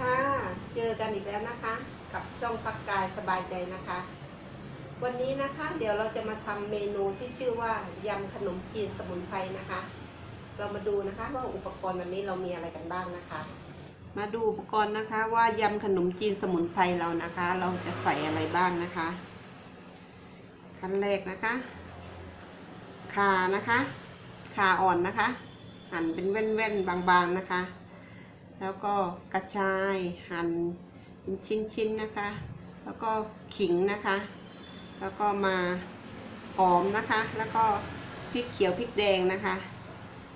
ค่ะ เจอกันอีกแล้วนะคะ กับช่องพักกายสบายใจนะคะ วันนี้นะคะเดี๋ยวเราจะมาทำเมนูที่ชื่อว่ายำขนมจีนสมุนไพรนะคะ เรามาดูนะคะว่าอุปกรณ์วันนี้เรามีอะไรกันบ้างนะคะ มาดูอุปกรณ์นะคะ ว่ายำขนมจีนสมุนไพรเรานะคะ เราจะใส่อะไรบ้างนะคะ ขั้นแรกนะคะขานะคะข่าอ่อนนะคะหั่นเป็นแว่นๆบางๆนะคะ แล้วก็กระชายหั่นเป็นชิ้นๆนะคะ แล้วก็ขิงนะคะ แล้วก็มาหอมนะคะ แล้วก็พริกเขียวพริกแดงนะคะ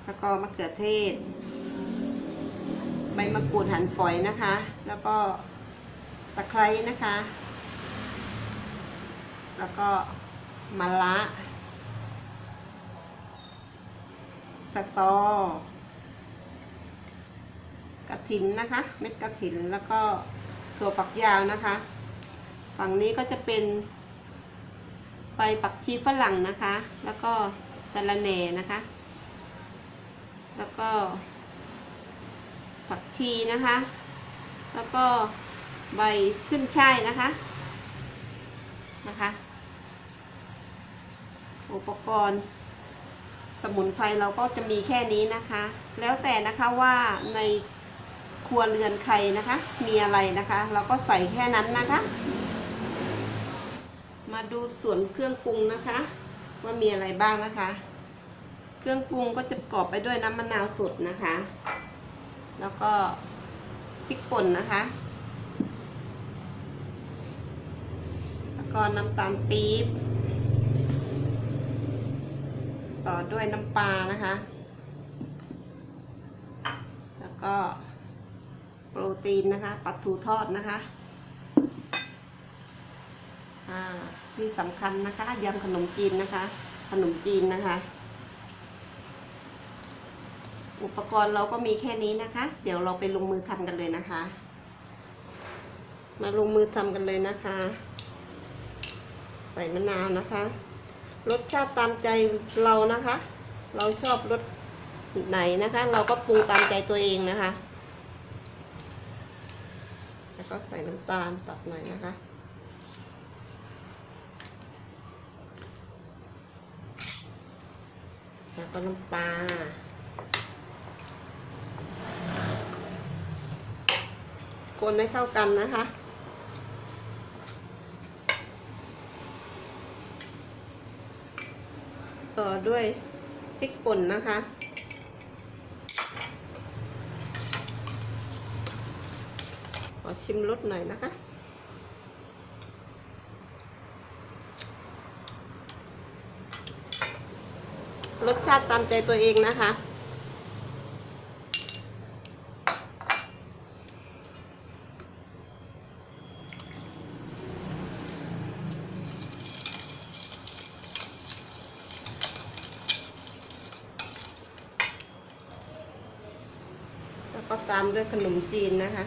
แล้วก็มะเขือเทศ ใบมะกรูดหั่นฝอยนะคะ แล้วก็ตะไคร้นะคะ แล้วก็มะระสตอ กระถินนะคะ เม็ดกระถินแล้วก็ถั่วฝักยาวนะคะ ฝั่งนี้ก็จะเป็นใบปักชีฝรั่งนะคะ แล้วก็สะระแหน่นะคะ แล้วก็ผักชีนะคะ แล้วก็ใบขึ้นช่ายนะคะ นะคะ อุปกรณ์ สมุนไพรเราก็จะมีแค่นี้นะคะ แล้วแต่นะคะว่าใน ครัวเรือนใครนะคะ มีอะไรนะคะ เราก็ใส่แค่นั้นนะคะ มาดูส่วนเครื่องปรุงนะคะ ว่ามีอะไรบ้างนะคะ เครื่องปรุงก็จะประกอบไปด้วยน้ำมะนาวสดนะคะ แล้วก็พริกป่นนะคะแล้วก็น้ำตาลปี๊บต่อด้วยน้ำปลานะคะ แล้วก็ โปรตีนนะคะปลาทูทอดนะคะที่สำคัญนะคะยำขนมจีนนะคะ ขนมจีนนะคะ อุปกรณ์เราก็มีแค่นี้นะคะ เดี๋ยวเราไปลงมือทำกันเลยนะคะ มาลงมือทำกันเลยนะคะ ใส่มะนาวนะคะรสชาติตามใจเรานะคะ เราชอบรสไหนนะคะ เราก็ปรุงตามใจตัวเองนะคะ แล้วก็ใส่น้ำตาลตัดหน่อยนะคะแล้วก็น้ำปลาคนให้เข้ากันนะคะต่อด้วยพริกป่นนะคะ ขอ ชิมรสหน่อยนะคะ รสชาติตามใจตัวเองนะคะแล้วก็ตามด้วยขนมจีนนะคะ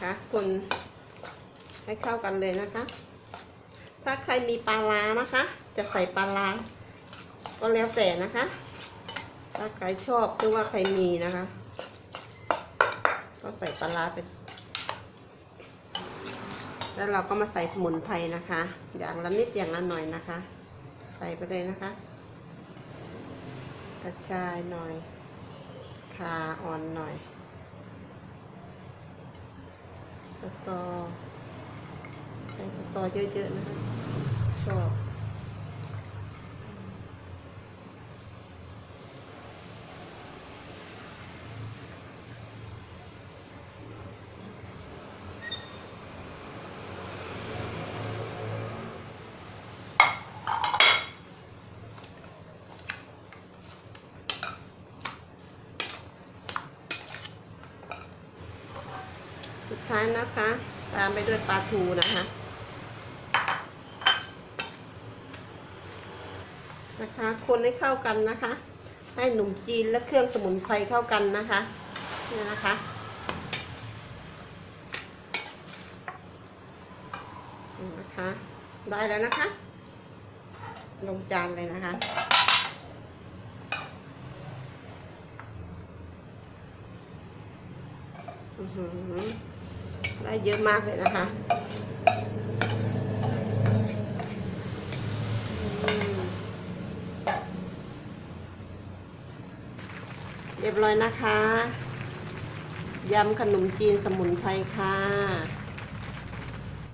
นะคะ คนให้เข้ากันเลยนะคะ ถ้าใครมีปลาร้านะคะ จะใส่ปลาร้าก็แล้วแต่นะคะ ถ้าใครชอบหรือว่าใครมีนะคะ ก็ใส่ปลาร้าเป็นแล้วเราก็มาใส่สมุนไพรนะคะ อย่างละนิดอย่างละหน่อยนะคะ ใส่ไปเลยนะคะ กระชายหน่อยคาอ่อนหน่อย สตอ ใส่สตอเยอะๆนะคะชอบ ท้ายนะคะ ตามไปด้วยปลาทูนะคะนะคะ คนให้เข้ากันนะคะ ให้หนุ่มจีนและเครื่องสมุนไพรเข้ากันนะคะนี่นะคะนะคะ ได้แล้วนะคะ ลงจานเลยนะคะอือหือ ได้เยอะมากเลยนะคะเรียบร้อยนะคะ ยำขนมจีนสมุนไพรค่ะ